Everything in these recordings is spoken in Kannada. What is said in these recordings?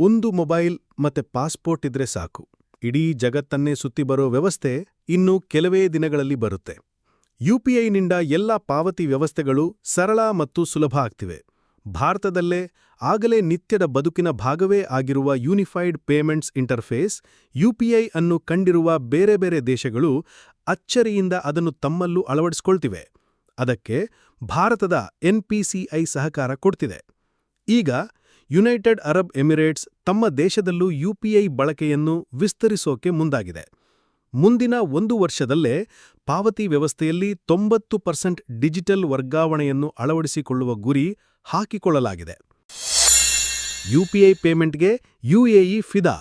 ಒಂದು ಮೊಬೈಲ್ ಮತ್ತೆ ಪಾಸ್ಪೋರ್ಟ್ ಇದ್ರೆ ಸಾಕು. ಇಡೀ ಜಗತ್ತನ್ನೇ ಸುತ್ತಿ ಬರೋ ವ್ಯವಸ್ಥೆ ಇನ್ನು ಕೆಲವೇ ದಿನಗಳಲ್ಲಿ ಬರುತ್ತೆ. ಯುಪಿಐನಿಂದ ಎಲ್ಲ ಪಾವತಿ ವ್ಯವಸ್ಥೆಗಳು ಸರಳ ಮತ್ತು ಸುಲಭ ಆಗ್ತಿವೆ. ಭಾರತದಲ್ಲೇ ಆಗಲೇ ನಿತ್ಯದ ಬದುಕಿನ ಭಾಗವೇ ಆಗಿರುವ ಯೂನಿಫೈಡ್ ಪೇಮೆಂಟ್ಸ್ ಇಂಟರ್ಫೇಸ್ ಯುಪಿಐ ಅನ್ನು ಕಂಡಿರುವ ಬೇರೆ ಬೇರೆ ದೇಶಗಳು ಅಚ್ಚರಿಯಿಂದ ಅದನ್ನು ತಮ್ಮಲ್ಲೂ ಅಳವಡಿಸ್ಕೊಳ್ತಿವೆ. ಅದಕ್ಕೆ ಭಾರತದ ಎನ್ಪಿಸಿಐ ಸಹಕಾರ ಕೊಡ್ತಿದೆ. ಈಗ ಯುನೈಟೆಡ್ ಅರಬ್ ಎಮಿರೇಟ್ಸ್ ತಮ್ಮ ದೇಶದಲ್ಲೂ ಯುಪಿಐ ಬಳಕೆಯನ್ನು ವಿಸ್ತರಿಸೋಕೆ ಮುಂದಾಗಿದೆ. ಮುಂದಿನ ಒಂದು ವರ್ಷದಲ್ಲೇ ಪಾವತಿ ವ್ಯವಸ್ಥೆಯಲ್ಲಿ ತೊಂಬತ್ತು ಪರ್ಸೆಂಟ್ ಡಿಜಿಟಲ್ ವರ್ಗಾವಣೆಯನ್ನು ಅಳವಡಿಸಿಕೊಳ್ಳುವ ಗುರಿ ಹಾಕಿಕೊಳ್ಳಲಾಗಿದೆ. ಯುಪಿಐ ಪೇಮೆಂಟ್ಗೆ ಯುಎಇ ಫಿದಾ.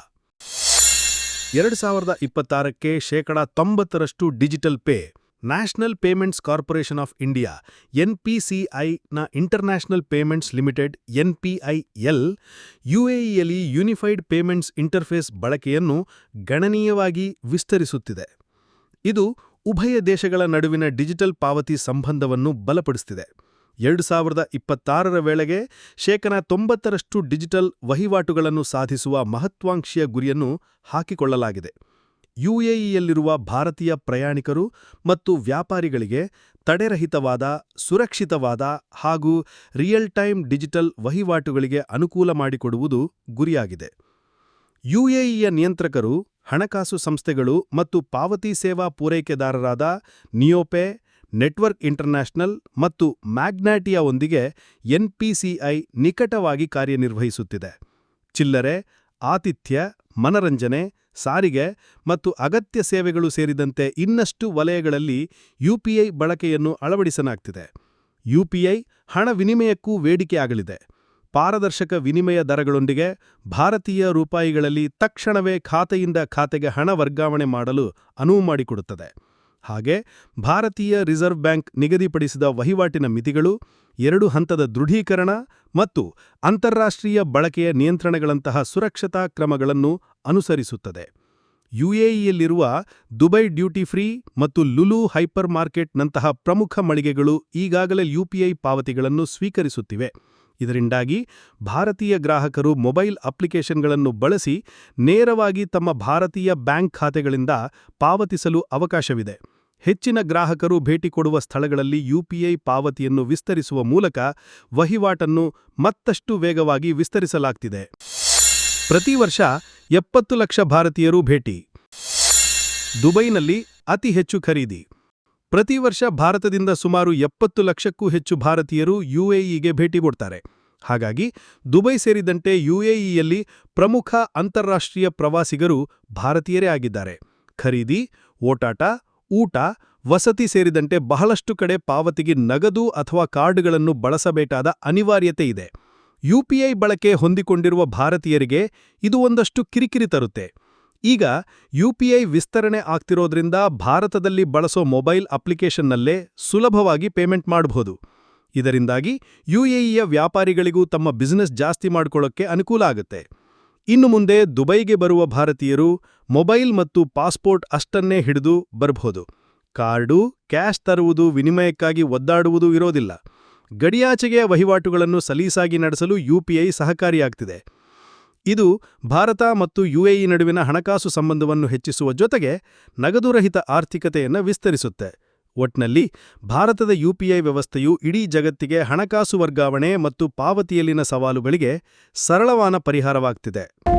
ಎರಡು ಸಾವಿರದ ಇಪ್ಪತ್ತಾರಕ್ಕೆ ಶೇಕಡ ತೊಂಬತ್ತರಷ್ಟು digital pay. National payments corporation of India ಎನ್ಪಿಸಿಐನ international payments limited NPIL ಯುಎಇಯಲ್ಲಿ ಯೂನಿಫೈಡ್ ಪೇಮೆಂಟ್ಸ್ ಇಂಟರ್ಫೇಸ್ ಬಳಕೆಯನ್ನು ಗಣನೀಯವಾಗಿ ವಿಸ್ತರಿಸುತ್ತಿದೆ. ಇದು ಉಭಯ ದೇಶಗಳ ನಡುವಿನ ಡಿಜಿಟಲ್ ಪಾವತಿ ಸಂಬಂಧವನ್ನು ಬಲಪಡಿಸುತ್ತಿದೆ ಎರಡು ಸಾವಿರದ ಇಪ್ಪತ್ತಾರರ ವೇಳೆಗೆ ಶೇಕಡ ತೊಂಬತ್ತರಷ್ಟು ಡಿಜಿಟಲ್ ವಹಿವಾಟುಗಳನ್ನು ಸಾಧಿಸುವ ಮಹತ್ವಾಂಕ್ಷೆಯ ಗುರಿಯನ್ನು ಹಾಕಿಕೊಳ್ಳಲಾಗಿದೆ. ಯುಎಇಯಲ್ಲಿರುವ ಭಾರತೀಯ ಪ್ರಯಾಣಿಕರು ಮತ್ತು ವ್ಯಾಪಾರಿಗಳಿಗೆ ತಡೆರಹಿತವಾದ, ಸುರಕ್ಷಿತವಾದ ಹಾಗೂ ರಿಯಲ್ ಟೈಮ್ ಡಿಜಿಟಲ್ ವಹಿವಾಟುಗಳಿಗೆ ಅನುಕೂಲ ಮಾಡಿಕೊಡುವುದು ಗುರಿಯಾಗಿದೆ. ಯುಎಇಯ ನಿಯಂತ್ರಕರು, ಹಣಕಾಸು ಸಂಸ್ಥೆಗಳು ಮತ್ತು ಪಾವತಿ ಸೇವಾ ಪೂರೈಕೆದಾರರಾದ ನಿಯೋಪೆ, ನೆಟ್ವರ್ಕ್ ಇಂಟರ್ನ್ಯಾಷನಲ್ ಮತ್ತು ಮ್ಯಾಗ್ನಾಟಿಯಾವೊಂದಿಗೆ ಎನ್ಪಿಸಿಐ ನಿಕಟವಾಗಿ ಕಾರ್ಯನಿರ್ವಹಿಸುತ್ತಿದೆ. ಚಿಲ್ಲರೆ, ಆತಿಥ್ಯ ಮನರಂಜನೆ, ಸಾರಿಗೆ ಮತ್ತು ಅಗತ್ಯ ಸೇವೆಗಳು ಸೇರಿದಂತೆ ಇನ್ನಷ್ಟು ವಲಯಗಳಲ್ಲಿ ಯುಪಿಐ ಬಳಕೆಯನ್ನು ಅಳವಡಿಸಲಾಗ್ತಿದೆ. ಯುಪಿಐ ಹಣ ವಿನಿಮಯಕ್ಕೂ ವೇಡಿಕೆಯಾಗಲಿದೆ ಪಾರದರ್ಶಕ ವಿನಿಮಯ ದರಗಳೊಂದಿಗೆ ಭಾರತೀಯ ರೂಪಾಯಿಗಳಲ್ಲಿ ತಕ್ಷಣವೇ ಖಾತೆಯಿಂದ ಖಾತೆಗೆ ಹಣ ವರ್ಗಾವಣೆ ಮಾಡಲು ಅನುವು ಮಾಡಿಕೊಡುತ್ತದೆ. ಹಾಗೆ ಭಾರತೀಯ ರಿಸರ್ವ್ ಬ್ಯಾಂಕ್ ನಿಗದಿಪಡಿಸಿದ ವಹಿವಾಟಿನ ಮಿತಿಗಳು, ಎರಡು ಹಂತದ ದೃಢೀಕರಣ ಮತ್ತು ಅಂತಾರಾಷ್ಟ್ರೀಯ ಬಳಕೆಯ ನಿಯಂತ್ರಣಗಳಂತಹ ಸುರಕ್ಷತಾ ಕ್ರಮಗಳನ್ನು ಅನುಸರಿಸುತ್ತದೆ. ಯುಎಇಯಲ್ಲಿರುವ ದುಬೈ ಡ್ಯೂಟಿ ಫ್ರೀ ಮತ್ತು ಲುಲು ಹೈಪರ್ ಮಾರ್ಕೆಟ್ನಂತಹ ಪ್ರಮುಖ ಮಳಿಗೆಗಳು ಈಗಾಗಲೇ ಯುಪಿಐ ಪಾವತಿಗಳನ್ನು ಸ್ವೀಕರಿಸುತ್ತಿವೆ. ಇದರಿಂದಾಗಿ ಭಾರತೀಯ ಗ್ರಾಹಕರು ಮೊಬೈಲ್ ಅಪ್ಲಿಕೇಶನ್ಗಳನ್ನು ಬಳಸಿ ನೇರವಾಗಿ ತಮ್ಮ ಭಾರತೀಯ ಬ್ಯಾಂಕ್ ಖಾತೆಗಳಿಂದ ಪಾವತಿಸಲು ಅವಕಾಶವಿದೆ. ಹೆಚ್ಚಿನ ಗ್ರಾಹಕರು ಭೇಟಿ ಕೊಡುವ ಸ್ಥಳಗಳಲ್ಲಿ ಯುಪಿಐ ಪಾವತಿಯನ್ನು ವಿಸ್ತರಿಸುವ ಮೂಲಕ ವಹಿವಾಟನ್ನು ಮತ್ತಷ್ಟು ವೇಗವಾಗಿ ವಿಸ್ತರಿಸಲಾಗ್ತಿದೆ. ಪ್ರತಿ ವರ್ಷ ಎಪ್ಪತ್ತು ಲಕ್ಷ ಭಾರತೀಯರು ಭೇಟಿ. ದುಬೈನಲ್ಲಿ ಅತಿ ಹೆಚ್ಚು ಖರೀದಿ. ಪ್ರತಿ ವರ್ಷ ಭಾರತದಿಂದ ಸುಮಾರು ಎಪ್ಪತ್ತು ಲಕ್ಷಕ್ಕೂ ಹೆಚ್ಚು ಭಾರತೀಯರು ಯುಎಇಗೆ ಭೇಟಿ ಕೊಡ್ತಾರೆ. ಹಾಗಾಗಿ ದುಬೈ ಸೇರಿದಂತೆ ಯುಎಇಯಲ್ಲಿ ಪ್ರಮುಖ ಅಂತಾರಾಷ್ಟ್ರೀಯ ಪ್ರವಾಸಿಗರು ಭಾರತೀಯರೇ ಆಗಿದ್ದಾರೆ. ಖರೀದಿ, ಓಟಾಟ ಊಟ, ವಸತಿ ಸೇರಿದಂತೆ ಬಹಳಷ್ಟು ಕಡೆ ಪಾವತಿಗೆ ನಗದು ಅಥವಾ ಕಾರ್ಡ್ಗಳನ್ನು ಬಳಸಬೇಕಾದ ಅನಿವಾರ್ಯತೆ ಇದೆ. ಯುಪಿಐ ಬಳಕೆ ಹೊಂದಿಕೊಂಡಿರುವ ಭಾರತೀಯರಿಗೆ ಇದು ಒಂದಷ್ಟು ಕಿರಿಕಿರಿ ತರುತ್ತೆ. ಈಗ ಯುಪಿಐ ವಿಸ್ತರಣೆ ಆಗ್ತಿರೋದ್ರಿಂದ ಭಾರತದಲ್ಲಿ ಬಳಸೋ ಮೊಬೈಲ್ ಅಪ್ಲಿಕೇಶನ್ನಲ್ಲೇ ಸುಲಭವಾಗಿ ಪೇಮೆಂಟ್ ಮಾಡಬಹುದು ಇದರಿಂದಾಗಿ ಯುಎಇಯ ವ್ಯಾಪಾರಿಗಳಿಗೂ ತಮ್ಮ ಬಿಸಿನೆಸ್ ಜಾಸ್ತಿ ಮಾಡ್ಕೊಳ್ಳೋಕ್ಕೆ ಅನುಕೂಲ ಆಗುತ್ತೆ. ಇನ್ನು ಮುಂದೆ ದುಬೈಗೆ ಬರುವ ಭಾರತೀಯರು ಮೊಬೈಲ್ ಮತ್ತು ಪಾಸ್ಪೋರ್ಟ್ ಅಷ್ಟನ್ನೇ ಹಿಡಿದು ಬರಬಹುದು. ಕಾರ್ಡು, ಕ್ಯಾಶ್ ತರುವುದು ವಿನಿಮಯಕ್ಕಾಗಿ ಒದ್ದಾಡುವುದೂ ಇರೋದಿಲ್ಲ. ಗಡಿಯಾಚೆಗೆಯ ವಹಿವಾಟುಗಳನ್ನು ಸಲೀಸಾಗಿ ನಡೆಸಲು ಯುಪಿಐ ಸಹಕಾರಿಯಾಗ್ತಿದೆ. ಇದು ಭಾರತ ಮತ್ತು ಯುಎಇ ನಡುವಿನ ಹಣಕಾಸು ಸಂಬಂಧವನ್ನು ಹೆಚ್ಚಿಸುವ ಜೊತೆಗೆ ನಗದುರಹಿತ ಆರ್ಥಿಕತೆಯನ್ನು ವಿಸ್ತರಿಸುತ್ತೆ. ಒಟ್ನಲ್ಲಿ ಭಾರತದ ಯುಪಿಐ ವ್ಯವಸ್ಥೆಯು ಇಡೀ ಜಗತ್ತಿಗೆ ಹಣಕಾಸು ವರ್ಗಾವಣೆ ಮತ್ತು ಪಾವತಿಯಲ್ಲಿನ ಸವಾಲುಗಳಿಗೆ ಸರಳವಾದ ಪರಿಹಾರವಾಗ್ತಿದೆ.